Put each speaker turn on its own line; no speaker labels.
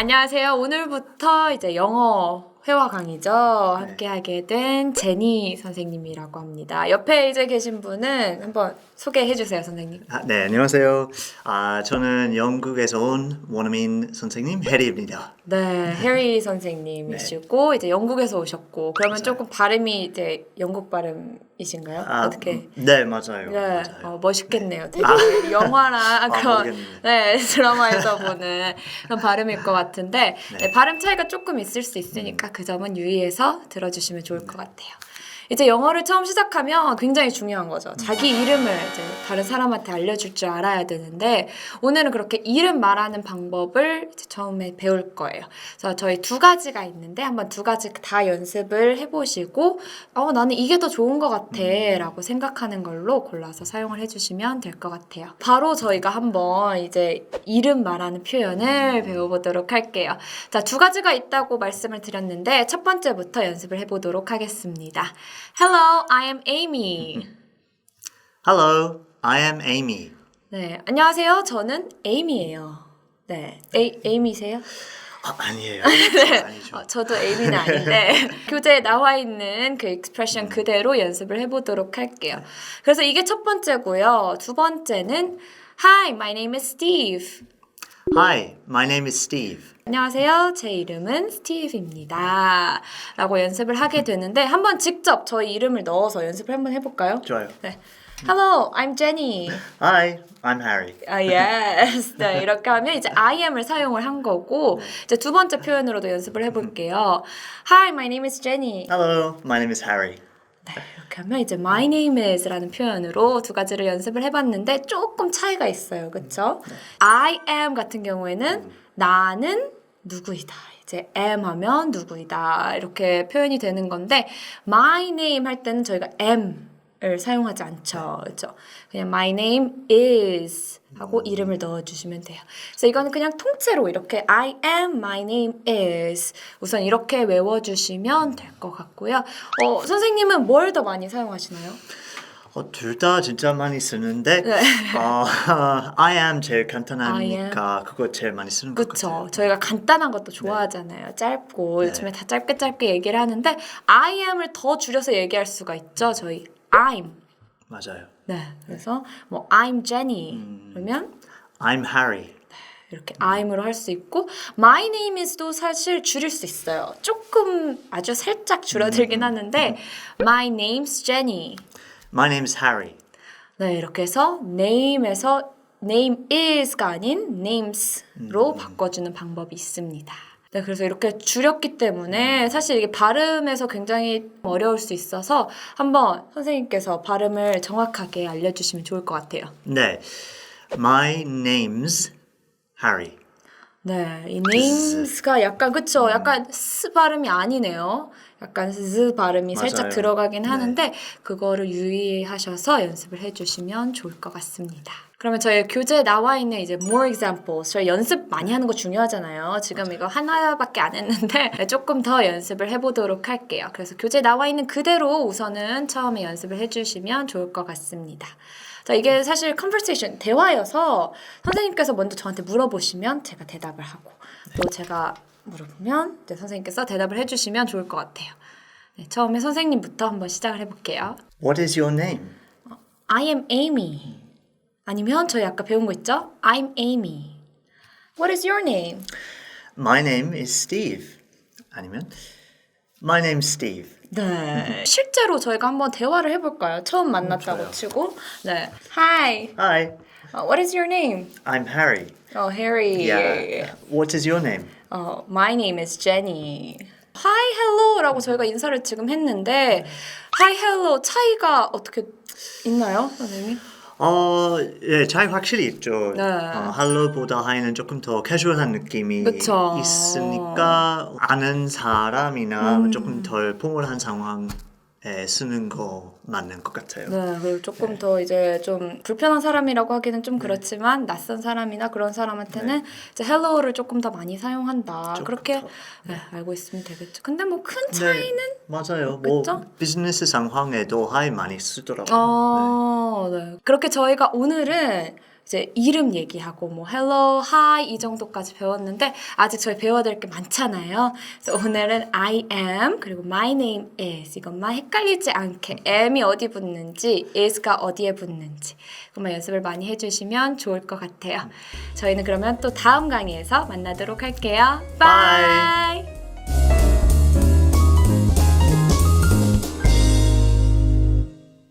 안녕하세요. 오늘부터 이제 영어 회화 강의죠. 함께 하게 된 제니 선생님이라고 합니다. 옆에 이제 계신 분은 한번 소개해 주세요, 선생님.
아, 네, 안녕하세요. 아, 저는 영국에서 온 원어민 선생님 해리입니다.
네, 해리 선생님이시고 이제 영국에서 오셨고 그러면 조금 발음이 이제 영국 발음이신가요?
아,
어떻게?
네, 맞아요.
네,
맞아요.
어, 멋있겠네요. 되게 영화나 그런
모르겠네요.
네 드라마에서 보는 그런 발음일 것 같은데 네, 발음 차이가 조금 있을 수 있으니까 그 점은 유의해서 들어주시면 좋을 것 같아요. 이제 영어를 처음 시작하면 굉장히 중요한 거죠. 자기 이름을 이제 다른 사람한테 알려줄 줄 알아야 되는데 오늘은 그렇게 이름 말하는 방법을 이제 처음에 배울 거예요. 그래서 저희 두 가지가 있는데 한번 두 가지 다 연습을 해보시고 어 나는 이게 더 좋은 것 같아라고 생각하는 걸로 골라서 사용을 해주시면 될 것 같아요. 바로 저희가 한번 이제 이름 말하는 표현을 배워보도록 할게요. 자, 두 가지가 있다고 말씀을 드렸는데 첫 번째부터 연습을 해보도록 하겠습니다. Hello, I am Amy.
Hello, I am Amy.
네, 안녕하세요. 저는 에이미예요. 네, 에이, 에이미세요?
아, 아니에요. 아니죠.
어, 저도 에이미는 아닌데 교재에 나와 있는 그 익스프레션 그대로 연습을 해보도록 할게요. 그래서 이게 첫 번째고요. 두 번째는 Hi, my name is Steve.
Hi, my name is Steve.
안녕하세요. 제 이름은 스티브입니다. 라고 연습을 하게 되는데 한번 직접 저희 이름을 넣어서 연습을 한번 해볼까요?
좋아요.
네. Hello, I'm Jenny.
Hi, I'm Harry.
아, yes. 네, 이렇게 하면 이제 I am을 사용을 한 거고 이제 두 번째 표현으로도 연습을 해볼게요. Hi, my name is Jenny.
Hello, my name is Harry.
네, 이렇게 하면 이제 my name is라는 표현으로 두 가지를 연습을 해봤는데 조금 차이가 있어요. 그쵸? I am 같은 경우에는 나는 누구이다. 이제 am 하면 누구이다. 이렇게 표현이 되는 건데 my name 할 때는 저희가 am을 사용하지 않죠. 그렇죠? 그냥 my name is 하고 이름을 넣어 주시면 돼요. 그래서 이거는 그냥 통째로 이렇게 I am, my name is 우선 이렇게 외워 주시면 될 것 같고요. 어, 선생님은 뭘 더 많이 사용하시나요?
어, 둘 다 진짜 많이 쓰는데
네.
어, I am 제일 간단하니까 그거 제일 많이 쓰는 것
그쵸.
같아요.
저희가 간단한 것도 좋아하잖아요. 짧고 요즘에 다 짧게 짧게 얘기를 하는데 I am을 더 줄여서 얘기할 수가 있죠. 저희 I'm.
맞아요.
네. 그래서 뭐 I'm Jenny
음.
그러면
I'm Harry.
이렇게 I'm으로 할 수 있고 My name is도 사실 줄일 수 있어요. 조금 아주 살짝
음.
줄어들긴 하는데 My name's Jenny.
My name is Harry.
네, 이렇게 해서 name에서 name is가 아닌 names로 바꿔주는 방법이 있습니다. 네, 그래서 이렇게 줄였기 때문에 사실 이게 발음에서 굉장히 어려울 수 있어서 한번 선생님께서 발음을 정확하게 알려주시면 좋을 것 같아요.
네. My name's Harry.
네, 이 names가 약간 그쵸, 약간 스 발음이 아니네요. 약간 즈 발음이 살짝
맞아요.
들어가긴
네.
하는데 그거를 유의하셔서 연습을 해주시면 좋을 것 같습니다. 그러면 저희 교재에 나와 있는 이제 more examples 저희 연습 많이 하는 거 중요하잖아요. 지금 이거 하나밖에 안 했는데 조금 더 연습을 해보도록 할게요. 그래서 교재에 나와 있는 그대로 우선은 처음에 연습을 해주시면 좋을 것 같습니다. 자, 이게 사실 conversation, 대화여서 선생님께서 먼저 저한테 물어보시면 제가 대답을 하고 또 제가 물어보면 이제 선생님께서 대답을 해주시면 좋을 것 같아요. 네, 처음에 선생님부터 한번 시작을 해볼게요.
What is your name?
I am Amy. 아니면 저희 아까 배운 거 있죠? I'm Amy. What is your name?
My name is Steve. 아니면 My name's Steve.
네. 실제로 저희가 한번 대화를 해볼까요? 처음 만났다고
좋아요.
치고. 네. Hi.
Hi,
Uh, what is your name?
I'm Harry.
Oh, Harry.
Yeah. What is your name?
어, my name is Jenny. Hi, hello라고 저희가 인사를 지금 했는데 Hi, hello 차이가 어떻게 있나요, 선생님?
어, 예, 차이 확실히 있죠.
네.
어, 할로보다 하이는 조금 더 캐주얼한 느낌이
그쵸.
있으니까 아는 사람이나
음.
조금 덜 포멀한 상황에 쓰는 거 맞는 것 같아요.
네, 그리고 조금 더 이제 좀 불편한 사람이라고 하기는 좀 그렇지만 낯선 사람이나 그런 사람한테는 이제 hello를 조금 더 많이 사용한다. 그렇게
더.
네, 알고 있으면 되겠죠. 근데 뭐 큰 차이는
맞아요. 뭐
그쵸?
비즈니스 상황에도 하이 많이 쓰더라고요.
어, 네. 그렇게 저희가 오늘은 이제 이름 얘기하고 뭐 hello, hi 이 정도까지 배웠는데 아직 저희 배워야 될 게 많잖아요. 그래서 오늘은 I am 그리고 my name is 이것만 헷갈리지 않게 am이 어디 붙는지 is가 어디에 붙는지 그만 연습을 많이 해주시면 좋을 것 같아요. 저희는 그러면 또 다음 강의에서 만나도록 할게요.
Bye.
Bye.